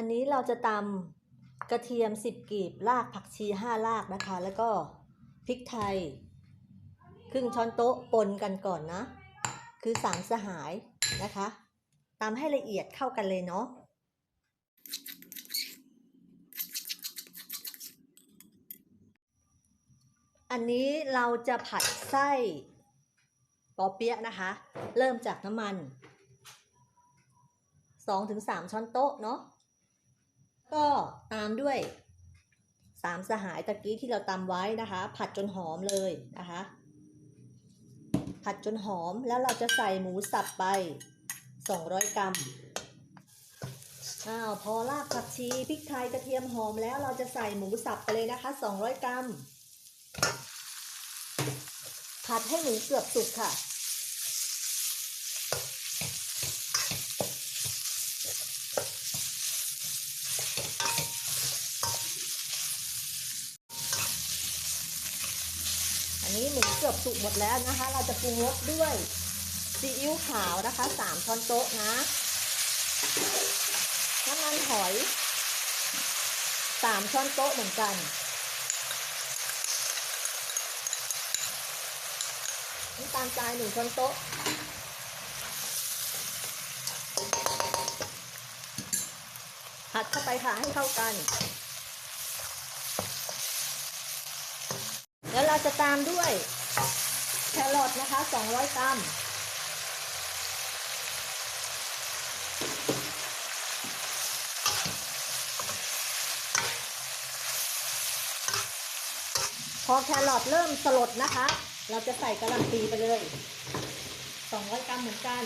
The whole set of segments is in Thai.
อันนี้เราจะตำกระเทียม 10กีบรากผักชี 5 รากนะคะ แล้วก็พริกไทย ครึ่งช้อนโต๊ะปนกันก่อนนะ คือสามสหายนะคะตำให้ละเอียดเข้ากันเลยเนาะอันนี้เราจะผัดไส้ปอเปี๊ยะนะคะ เริ่มจากน้ำมัน 2-3 ช้อนโต๊ะเนาะ ก็ตามด้วยสามสหายตะกี้ที่เราตำไว้นะคะ ผัดจนหอมเลยนะคะ ผัดจนหอมแล้วเราจะใส่หมูสับไป 200 กรัมอ้าวพอรากผักชีพริกไทยกระเทียมหอมแล้วเราจะใส่หมูสับไปเลยนะคะ 200 กรัม ผัดให้หมูเกือบสุกค่ะ อั นี้หมูเกือบสุกหมดแล้วนะคะ เราจะปรุงรสด้วยซีอิ๊วขาวนะคะสามช้อนโต๊ะนะน้ำมันหอยสามช้อนโต๊ะเหมือนกันน้ำตาลทรายหนึ่งช้อนโต๊ะผัดเข้าไปค่ะให้เข้ากัน แล้วเราจะตามด้วยแครอทนะคะ200กรัมพอแครอทเริ่มสลดนะคะ เราจะใส่กระหล่ำปีไปเลย 200 กรัมเหมือนกัน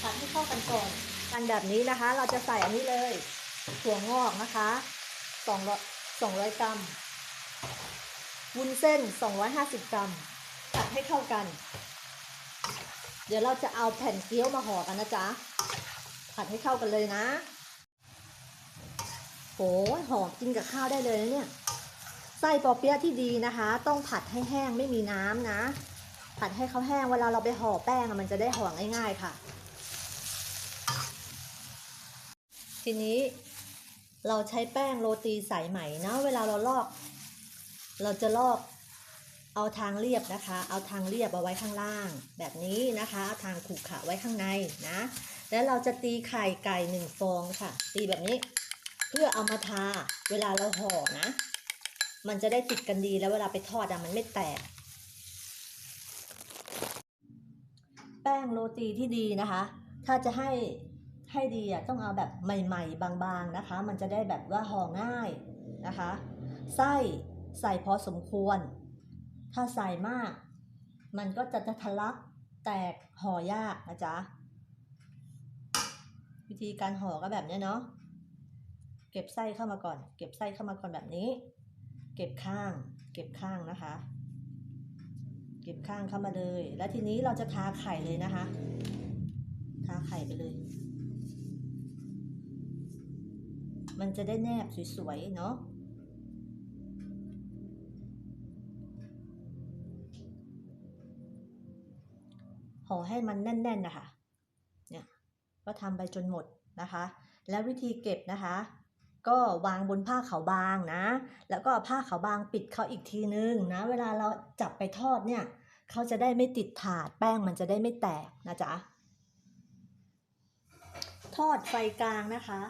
ผัดให้เข้ากันก่อนกันแบบนี้นะคะ เราจะใส่อันนี้เลยถั่วงอกนะคะ200 200 กรัม วุ้นเส้น 250 กรัมผัดให้เข้ากัน เดี๋ยวเราจะเอาแผ่นเกี๊ยวมาห่อกันนะจ๊ะ ผัดให้เข้ากันเลยนะโหหอมกินกับข้าวได้เลยนะเนี่ย ไส้ปอเปี๊ยะที่ดีนะคะ ต้องผัดให้แห้งไม่มีน้ำนะ ผัดให้เขาแห้งเวลาเราไปห่อแป้งอะมันจะได้ห่อง่ายๆค่ะ ทีนี้ เราใช้แป้งโรตีสายไหมนะเวลาเราลอก เราจะลอกเอาทางเรียบนะคะ เอาทางเรียบเอาไว้ข้างล่าง แบบนี้นะคะเอาทางขรุขระไว้ข้างในนะ แล้วเราจะตีไข่ไก่หนึ่งฟองค่ะ ตีแบบนี้ เพื่อเอามาทาเวลาเราห่อนะ มันจะได้ติดกันดีแล้วเวลาไปทอดอะมันไม่แตกแป้งโรตีที่ดีนะคะ ถ้าจะให้ ให้ดีอะต้องเอาแบบใหม่ๆ บางๆนะคะ มันจะได้แบบว่าห่อง่ายนะคะ ไส้ใส่พอสมควร ถ้าใส่มาก มันก็จะทะลักแตกห่อยากนะจ๊ะวิธีการห่อก็แบบเนี้ยเนาะเก็บไส้เข้ามาก่อน เก็บไส้เข้ามาก่อนแบบนี้ เก็บข้าง เก็บข้างนะคะ เก็บข้างเข้ามาเลย แล้วทีนี้เราจะทาไข่เลยนะคะ ทาไข่ไปเลย มันจะได้แนบสวยๆเนาะห่อให้มันแน่นๆนะคะเนี่ยก็ทำไปจนหมดนะคะ แล้ววิธีเก็บนะคะ ก็วางบนผ้าขาวบางนะ แล้วก็ผ้าขาวบางปิดเขาอีกทีนึงนะ เวลาเราจับไปทอดเนี่ยเขาจะได้ไม่ติดถาดแป้งมันจะได้ไม่แตกนะจ๊ะทอดไฟกลางนะคะ